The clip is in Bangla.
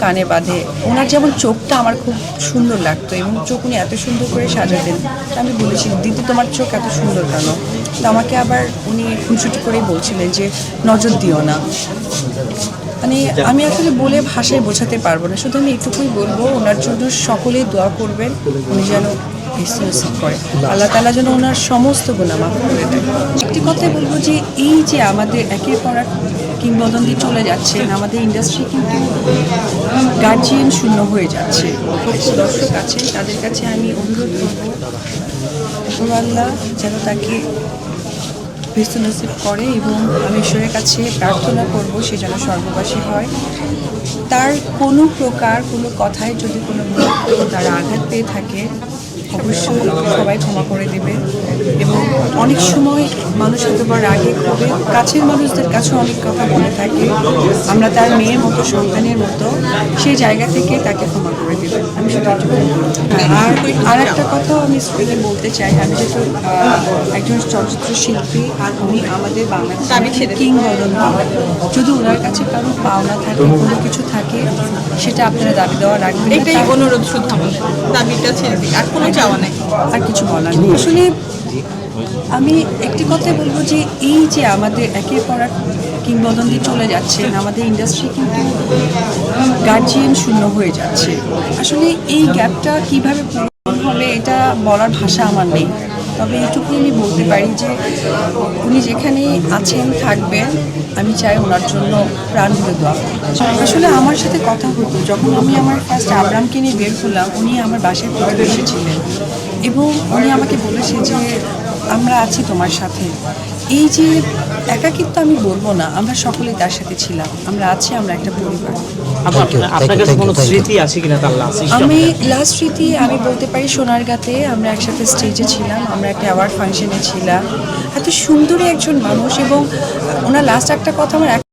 কানে বাঁধে। ওনার যেমন চোখটা আমার খুব সুন্দর লাগতো এবং চোখ উনি এত সুন্দর করে সাজাতেন। আমি বলেছি, দিদি, তোমার চোখ এত সুন্দর কেন? তো আমাকে আবার উনি খুনসুটি করেই বলছিলেন যে, নজর দিও না। মানে আমি আসলে বলে ভাষায় বোঝাতে পারব না। শুধু আমি এটুকুই বলব, ওনার জন্য সকলেই দোয়া করবেন। উনি যেন নসিব করে আল্লাহ তালা যেন ওনার সমস্ত গুণা করে দেয় একটি কথাই বলব যে, এই যে আমাদের একের পর এক কিংবদন্তি চলে যাচ্ছেন আমাদের ইন্ডাস্ট্রি কিন্তু গার্জিয়ান শূন্য হয়ে যাচ্ছে। দর্শক আছেন, তাদের কাছে আমি অনুরোধ করব আল্লাহ যেন তাকে নসিব করে এবং আমি ঈশ্বরের কাছে প্রার্থনা করব সে যেন স্বর্গবাসী হয়। তার কোনো প্রকার কোনো কথায় যদি কোনো তারা আঘাত পেয়ে থাকে অবশ্যই সবাই ক্ষমা করে দেবে এবং অনেক সময় মানুষ হয়তো বা রাগে ক্ষোভে কাছের মানুষদের কাছে অনেক কথা বলে থাকে। আমরা তার মেয়ের মতো সন্তানের মতো সেই জায়গা থেকে তাকে ক্ষমা করে দেবে। আমি সেটা আর আর একটা কথাও আমি স্কুলে বলতে চাই। আমি যেহেতু একজন চলচ্চিত্র শিল্পী আর উনি আমাদের বাংলাদেশের কিং যদি ওনার কাছে কারও পাওনা থাকে কোনো কিছু থাকে সেটা আপনারা দাবি দেওয়া রাখবেন। এটাই অনুরোধ শুধু আমাদের দাবিটা ছেড়ে দিই আর কোনো চাওয়া নেই। আর কিছু বলার নেই। আসলে আমি একটি কথাই বলব যে এই যে আমাদের একের পর এক কিংবদন্তি চলে যাচ্ছে আমাদের ইন্ডাস্ট্রি কিন্তু গার্জিয়ান শূন্য হয়ে যাচ্ছে। আসলে এই গ্যাপটা কীভাবে এটা বলার ভাষা আমার নেই। তবে এটুকু আমি বলতে পারি যে, উনি যেখানে আছেন, থাকবেন, আমি চাই ওনার জন্য প্রাণ ভরে করতে। আসলে আমার সাথে কথা হতো, যখন আমি আমার ফার্স্ট আব্রামকে নিয়ে বের হলাম, উনি আমার বাসায় প্রতিবেশী ছিলেন এবং উনি আমাকে বলেছে যে, আমরা আছি তোমার সাথে। এই যে একাকিত্ব আমি বলব না, আমরা সকলে তার সাথে ছিলাম, আমরা আছি, আমরা একটা পরিবার। আপু, আপনার আপনার কাছে কোনো স্মৃতি আছে কিনা তার লাস্ট আমি লাস্ট স্মৃতি আমি বলতে পারি সোনারগাঁতে আমরা একসাথে স্টেজে ছিলাম আমরা একটা অ্যাওয়ার্ড ফাংশনে ছিলাম। এত সুন্দরী একজন মানুষ এবং ওনার লাস্ট একটা কথা আমার